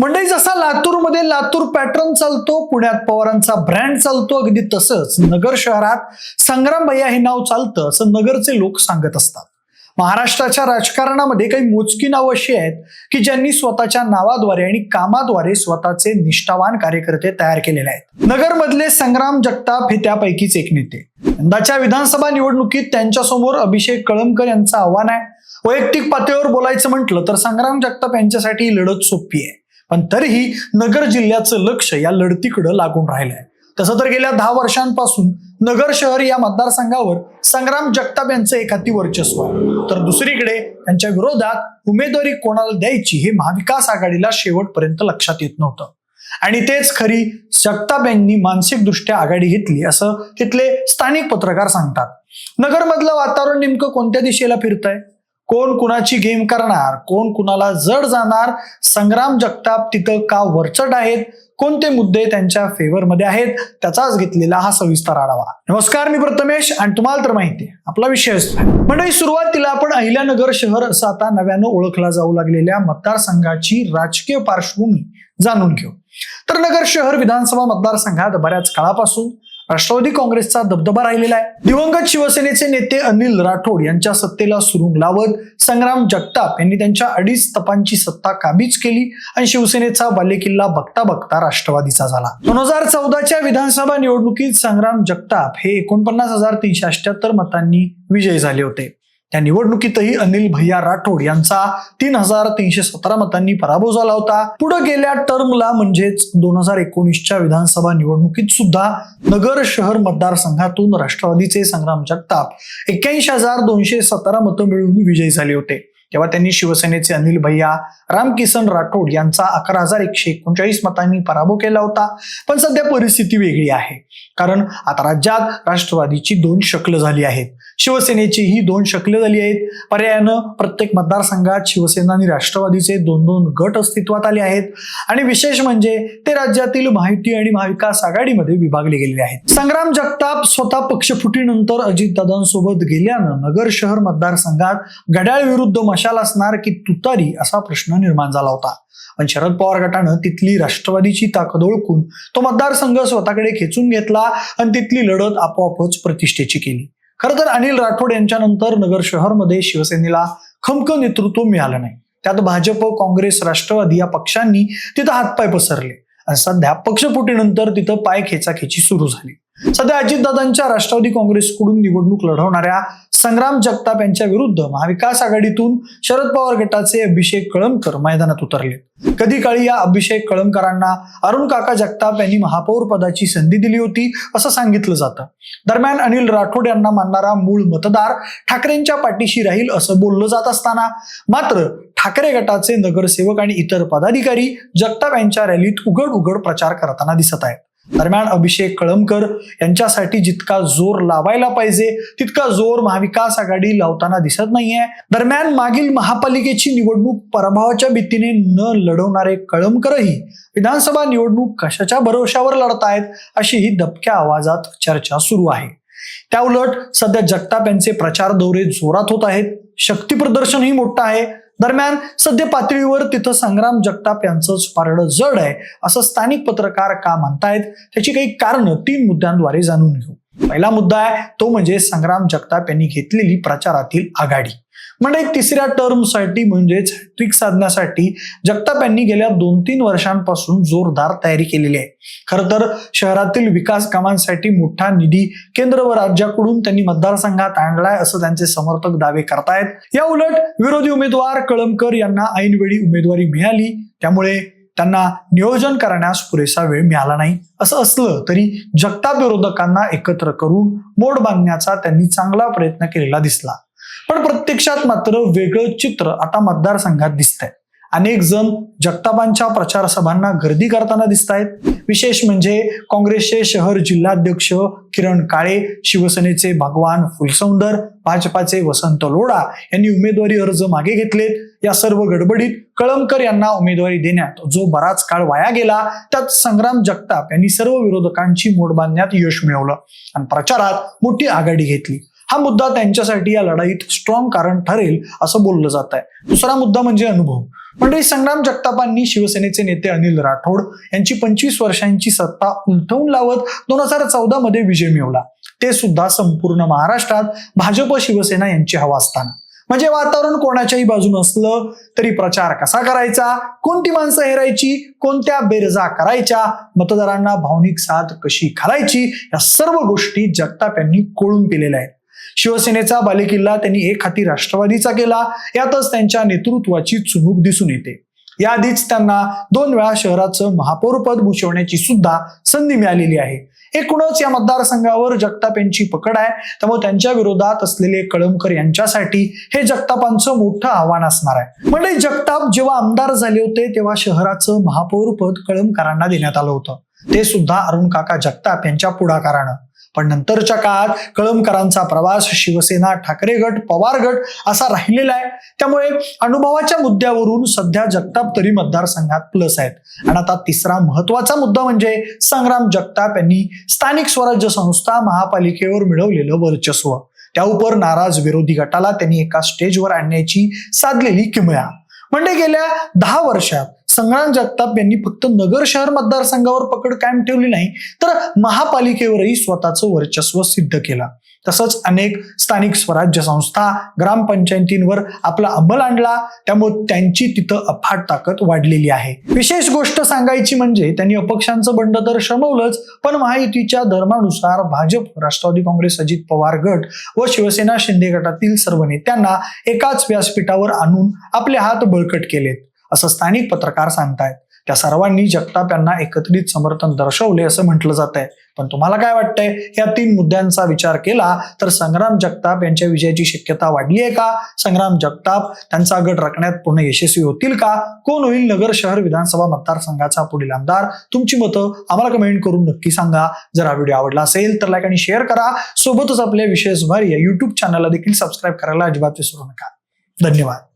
मंडळी जसा लातूरमध्ये लातूर पॅटर्न चालतो पुण्यात पवारांचा ब्रँड चालतो अगदी तसंच नगर शहरात संग्राम भैया हे नाव चालतं असं नगरचे लोक सांगत असतात. महाराष्ट्राच्या राजकारणामध्ये काही मोजकी नावं अशी आहेत की ज्यांनी स्वतःच्या नावाद्वारे आणि कामाद्वारे स्वतःचे निष्ठावान कार्यकर्ते तयार केलेले आहेत. नगरमधले संग्राम जगताप हे त्यापैकीच एक नेते. यंदाच्या विधानसभा निवडणुकीत त्यांच्यासमोर अभिषेक कळमकर यांचं आव्हान आहे. वैयक्तिक पातळीवर बोलायचं म्हटलं तर संग्राम जगताप यांच्यासाठी ही लढत सोपी आहे. पण तरीही नगर जिल्ह्याचं लक्ष या लढतीकडं लागून राहिलंय. तसं तर गेल्या दहा वर्षांपासून नगर शहर या मतदारसंघावर संग्राम जगताप यांचं एखादी वर्चस्व आहे. तर दुसरीकडे त्यांच्या विरोधात उमेदवारी कोणाला द्यायची हे महाविकास आघाडीला शेवटपर्यंत लक्षात येत नव्हतं. आणि तेच खरी जगताप यांनी मानसिकदृष्ट्या आघाडी घेतली असं तिथले स्थानिक पत्रकार सांगतात. नगरमधलं वातावरण नेमकं कोणत्या दिशेला फिरतंय? कोण कुणाची गेम करणार? कोण कुणाला जड जाणार? संग्राम जगताप तिथं का वरचढ आहेत? कोणते मुद्दे त्यांच्या फेवरमध्ये आहेत? त्याचाच घेतलेला हा सविस्तर आढावा. नमस्कार मी प्रथमेश आणि तुम्हाला तर माहिती आहे आपला विषय असतो. मंडळी सुरुवातीला आपण अहिल्यानगर शहर असं आता नव्यानं ओळखला जाऊ लागलेल्या मतदारसंघाची राजकीय पार्श्वभूमी जाणून घेऊ. तर नगर शहर विधानसभा मतदारसंघात बऱ्याच काळापासून राष्ट्रवादी काँग्रेसचा दबदबा राहिलेला आहे. दिवंगत शिवसेनेचे नेते अनिल राठोड यांच्या सत्तेला सुरुंग लावत संग्राम जगताप यांनी त्यांच्या अडीच तपांची सत्ता काबीज केली आणि शिवसेनेचा बालेकिल्ला बघता बघता राष्ट्रवादीचा झाला. दोन हजार चौदाच्या विधानसभा निवडणुकीत संग्राम जगताप हे एकोणपन्नास हजार तीनशे अठ्याहत्तर मतांनी विजयी झाले होते. त्या निवडणुकीतही अनिल भैया राठोड यांचा तीन हजार तीनशे सतरा मतांनी पराभव झाला होता. पुढे गेल्या टर्मला म्हणजेच दोन हजार एकोणीसच्या विधानसभा निवडणुकीत सुद्धा नगर शहर मतदारसंघातून राष्ट्रवादीचे संग्राम जगताप एक्क्याऐंशी हजार दोनशे सतरा मतं मिळवून विजयी झाले होते. तेव्हा त्यांनी शिवसेनेचे अनिल भैया रामकिसन राठोड यांचा अकरा हजार एकशे एकोणचाळीस मतांनी पराभव केला होता. पण सध्या परिस्थिती वेगळी आहे. कारण आता राज्यात राष्ट्रवादीची दोन शक्ल झाली आहेत. शिवसेनेची ही दोन शक्ल झाली आहेत. पर्यायानं प्रत्येक मतदारसंघात शिवसेना आणि राष्ट्रवादीचे दोन दोन गट अस्तित्वात आले आहेत. आणि विशेष म्हणजे ते राज्यातील माहिती आणि महाविकास आघाडीमध्ये विभागले गेलेले आहेत. संग्राम जगताप स्वतः पक्षफुटीनंतर अजितदादांसोबत गेल्यानं नगर शहर मतदारसंघात घड्याळ विरुद्ध कशाला असणार की तुतारी असा प्रश्न निर्माण झाला होता. पण शरद पवार गटानं तिथली राष्ट्रवादीची ताकद ओळखून तो मतदारसंघ स्वतःकडे खेचून घेतला आणि तिथली लढत आपोआपच प्रतिष्ठेची केली. खरं तर अनिल राठोड यांच्यानंतर नगर शहरमध्ये शिवसेनेला खमकं नेतृत्व मिळालं नाही. त्यात भाजप काँग्रेस राष्ट्रवादी या पक्षांनी तिथं हातपाय पसरले आणि सध्या पक्षफुटीनंतर तिथं पाय खेचाखेची सुरू झाली. सध्या अजितदादांच्या राष्ट्रवादी काँग्रेसकडून निवडणूक लढवणाऱ्या संग्राम जगताप यांच्या विरुद्ध महाविकास आघाडीतून शरद पवार गटाचे अभिषेक कळमकर मैदानात उतरले. कधी काळी या अभिषेक कळमकरांना अरुण काका जगताप यांनी महापौर पदाची संधी दिली होती असं सांगितलं जातं. दरम्यान अनिल राठोड यांना मानणारा मूळ मतदार ठाकरेंच्या पाठीशी राहील असं बोललं जात असताना मात्र ठाकरे गटाचे नगरसेवक आणि इतर पदाधिकारी जगताप यांच्या रॅलीत उघड उघड प्रचार करताना दिसत आहेत. दरम्यान अभिषेक कळमकर यांच्यासाठी जितका जोर लावायला पाहिजे तितका जोर महाविकास आघाडी लावताना दिसत नाहीये. दरम्यान मागील महापालिकेची निवडणूक पराभवाच्या भीतीने न लढवणारे कळमकरही विधानसभा निवडणूक कशाच्या भरोशावर लढतायत अशी ही दबक्या आवाजात चर्चा सुरू आहे. त्या उलट सध्या जगताप यांचे प्रचार दौरे जोरात होत आहेत. शक्ती प्रदर्शनही मोठं आहे. दरम्यान सध्या पातळीवर तिथं संग्राम जगताप यांचंच पारडं जड आहे असं स्थानिक पत्रकार का म्हणतायत? त्याची काही कारणं तीन मुद्द्यांद्वारे जाणून घेऊ. पहिला मुद्दा आहे तो म्हणजे संग्राम जगताप यांनी घेतलेली प्रचारातील आघाडी. म्हणजे तिसऱ्या टर्मसाठी म्हणजेच ट्रिक साधण्यासाठी जगताप यांनी गेल्या दोन तीन वर्षांपासून जोरदार तयारी केलेली आहे. खरं तर शहरातील विकास कामांसाठी मोठा निधी केंद्र व राज्याकडून त्यांनी मतदारसंघात आणलाय असं त्यांचे समर्थक दावे करतायत. या उलट विरोधी उमेदवार कळमकर यांना ऐनवेळी उमेदवारी मिळाली. त्यामुळे त्यांना नियोजन करण्यास पुरेसा वेळ मिळाला नाही. असं असलं तरी जगताप विरोधकांना एकत्र करून मोड बांधण्याचा त्यांनी चांगला प्रयत्न केलेला दिसला. पण प्रत्यक्षात मात्र वेगळं चित्र आता मतदारसंघात दिसतंय. अनेक जण जगतापांच्या प्रचार सभांना गर्दी करताना दिसत आहेत विशेष म्हणजे काँग्रेसचे शहर जिल्हाध्यक्ष किरण काळे शिवसेनेचे भगवान फुलसौंदर भाजपाचे वसंत लोढा यांनी उमेदवारी अर्ज मागे घेतलेत. या सर्व गडबडीत कळमकर यांना उमेदवारी देण्यात जो बराच काळ वाया गेला त्यात संग्राम जगताप यांनी सर्व विरोधकांची मोड बांधण्यात यश मिळवलं आणि प्रचारात मोठी आघाडी घेतली. हा मुद्दा त्यांच्यासाठी या लढाईत स्ट्रॉंग कारण ठरेल असं बोललं जात आहे. दुसरा मुद्दा म्हणजे अनुभव. म्हणजे संग्राम जगतापांनी शिवसेनेचे नेते अनिल राठोड यांची पंचवीस वर्षांची सत्ता उलटवून लावत दोन हजार चौदा मध्ये विजय मिळवला. ते सुद्धा संपूर्ण महाराष्ट्रात भाजप शिवसेना यांची हवा असताना. म्हणजे वातावरण कोणाच्याही बाजून असलं तरी प्रचार कसा करायचा? कोणती माणसं हेरायची? कोणत्या बेरजा करायच्या? मतदारांना भावनिक साथ कशी घालायची या सर्व गोष्टी जगताप यांनी कोळून केलेल्या आहेत. शिवसेनेचा बालेकिल्ला त्यांनी एक हाती राष्ट्रवादीचा केला. यातच त्यांच्या नेतृत्वाची चुणूक दिसून येते. याआधीच त्यांना दोन वेळा शहराचं महापौरपद भूषवण्याची सुद्धा संधी मिळालेली आहे. एकूणच या मतदारसंघावर जगताप यांची पकड आहे. त्यामुळे त्यांच्या विरोधात असलेले कळमकर यांच्यासाठी हे जगतापांचं मोठं आव्हान असणार आहे. म्हणजे जगताप जेव्हा आमदार झाले होते तेव्हा शहराचं महापौरपद कळमकरांना देण्यात आलं होतं. ते सुद्धा अरुण काका जगताप यांच्या पुढाकारानं. पण नंतरच्या काळात कळमकरांचा प्रवास शिवसेना ठाकरे गट पवार गट असा राहिलेला आहे. त्यामुळे अनुभवाच्या मुद्द्यावरून सध्या जगताप तरी मतदारसंघात प्लस आहेत. आणि आता तिसरा महत्त्वाचा मुद्दा म्हणजे संग्राम जगताप यांनी स्थानिक स्वराज्य संस्था महापालिकेवर मिळवलेलं वर्चस्व. त्याउपर नाराज विरोधी गटाला त्यांनी एका स्टेजवर आणण्याची साधलेली किमया. म्हणजे गेल्या दहा वर्षात संग्राम जगताप यांनी फक्त नगर शहर मतदारसंघावर पकड कायम ठेवली नाही तर महापालिकेवरही स्वतःचं वर्चस्व सिद्ध केलं. तसंच अनेक स्थानिक स्वराज्य संस्था ग्रामपंचायतींवर आपला अंमल आणला त्यामुळे त्यांची तिथं अफाट ताकद वाढलेली आहे. विशेष गोष्ट सांगायची म्हणजे त्यांनी अपक्षांचं बंड तर शमवलंच पण महायुतीच्या धर्मानुसार भाजप राष्ट्रवादी काँग्रेस अजित पवार गट व शिवसेना शिंदे गटातील सर्व नेत्यांना एकाच व्यासपीठावर आणून आपले हात बळकट केलेत. असं स्थानिक पत्रकार सांगतायत. त्या सर्वांनी जगताप यांना एकत्रित समर्थन दर्शवले असं म्हटलं जात आहे पण तुम्हाला काय वाटतंय? या तीन मुद्द्यांचा विचार केला तर संग्राम जगताप यांच्या विजयाची शक्यता वाढली आहे का? संग्राम जगताप त्यांचा गट राखण्यात पूर्ण यशस्वी होतील का? कोण होईल नगर शहर विधानसभा मतदारसंघाचा पुढील आमदार? तुमची मतं आम्हाला कमेंट करून नक्की सांगा. जर हा व्हिडिओ आवडला असेल तर लाईक आणि शेअर करा. सोबतच आपल्या विशेष भारी या युट्यूब चॅनलला देखील सबस्क्राईब करायला अजिबात विसरू नका. धन्यवाद.